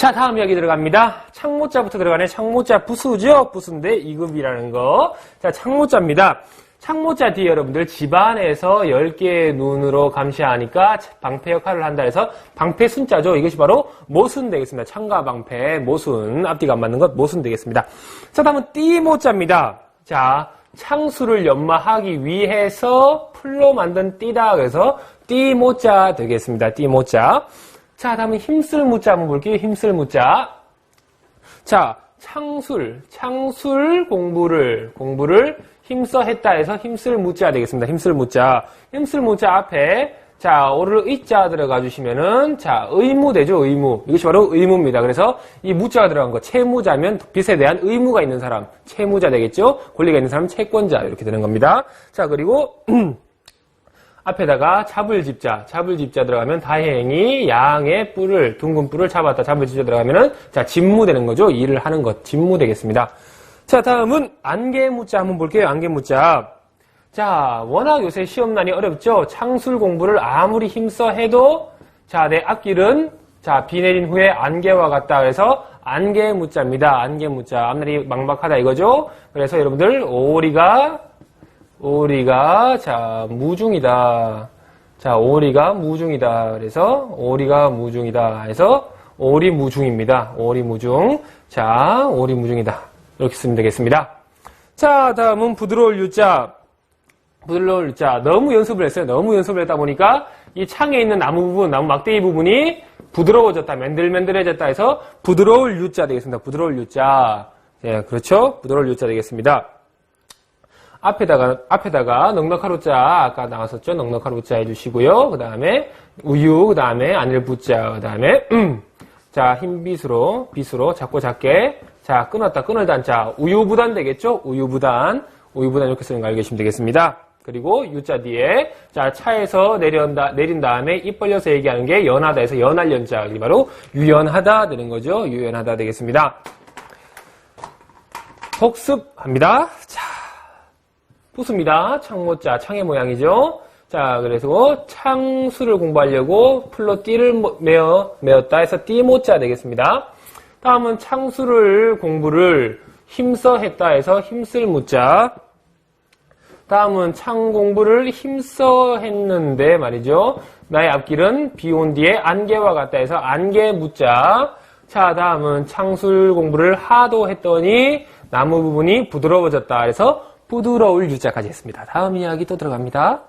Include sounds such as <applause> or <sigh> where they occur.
자, 다음 이야기 들어갑니다. 창모자부터 들어가네. 창모자 부수죠? 부수인데 2급이라는 거. 자, 창모자입니다. 창모자 뒤에 여러분들 집안에서 10개의 눈으로 감시하니까 방패 역할을 한다 해서 방패 순자죠. 이것이 바로 모순 되겠습니다. 창과 방패, 모순. 앞뒤가 안 맞는 것 모순 되겠습니다. 자, 다음은 띠모자입니다. 자, 창수를 연마하기 위해서 풀로 만든 띠다. 그래서 띠모자 되겠습니다. 띠모자. 자, 다음은 힘쓸 무자 한번 볼게요. 힘쓸 무자. 자, 창술, 창술 공부를, 공부를 힘써 했다 해서 힘쓸 무자 되겠습니다. 힘쓸 무자. 힘쓸 무자 앞에, 자, 오를 의자 들어가 주시면은, 자, 의무 되죠, 의무. 이것이 바로 의무입니다. 그래서 이 무자가 들어간 거, 채무자면 빚에 대한 의무가 있는 사람, 채무자 되겠죠? 권리가 있는 사람, 채권자. 이렇게 되는 겁니다. 자, 그리고, <clears throat> 앞에다가 잡을 집자, 잡을 집자 들어가면 다행히 양의 뿔을, 둥근 뿔을 잡았다. 잡을 집자 들어가면은, 자, 집무 되는 거죠. 일을 하는 것, 집무 되겠습니다. 자, 다음은 안개무자 한번 볼게요. 안개무자. 자, 워낙 요새 시험난이 어렵죠? 창술 공부를 아무리 힘써 해도, 자, 내 앞길은, 자, 비 내린 후에 안개와 같다. 그래서 안개무자입니다. 안개무자. 앞날이 막막하다 이거죠? 그래서 여러분들, 오리가 오리가 자 무중이다. 자 오리가 무중이다. 그래서 오리가 무중이다. 해서 오리 무중입니다. 오리 무중. 자 오리 무중이다. 이렇게 쓰면 되겠습니다. 자 다음은 부드러울 유자. 부드러울 유자. 너무 연습을 했어요. 너무 연습을 했다 보니까 이 창에 있는 나무 부분, 나무 막대기 부분이 부드러워졌다, 맨들맨들해졌다 해서 부드러울 유자 되겠습니다. 부드러울 유자. 예, 그렇죠? 부드러울 유자 되겠습니다. 앞에다가, 앞에다가 넉넉하루자, 아까 나왔었죠? 넉넉하루자 해주시고요. 그 다음에 우유, 그 다음에 안일부자, 그 다음에, 음. 자, 흰 빗으로, 작고 작게, 자, 끊었다, 끊을단, 자, 우유부단 되겠죠? 우유부단, 우유부단 이렇게 쓰는 거 알고 계시면 되겠습니다. 그리고 유자 뒤에, 자, 차에서 내린다, 내린 다음에 입 벌려서 얘기하는 게 연하다 해서 연할 연자, 이게 바로 유연하다 되는 거죠? 유연하다 되겠습니다. 복습합니다. 자, 부수입니다. 창모자, 창의 모양이죠. 자, 그래서 창수를 공부하려고 풀로 띠를 메어, 메었다 해서 띠모자 되겠습니다. 다음은 창수를 공부를 힘써 했다 해서 힘쓸 무자. 다음은 창 공부를 힘써 했는데 말이죠. 나의 앞길은 비온 뒤에 안개와 같다 해서 안개 무자. 자, 다음은 창술 공부를 하도 했더니 나무 부분이 부드러워졌다 해서 부드러울 유자까지 했습니다. 다음 이야기 또 들어갑니다.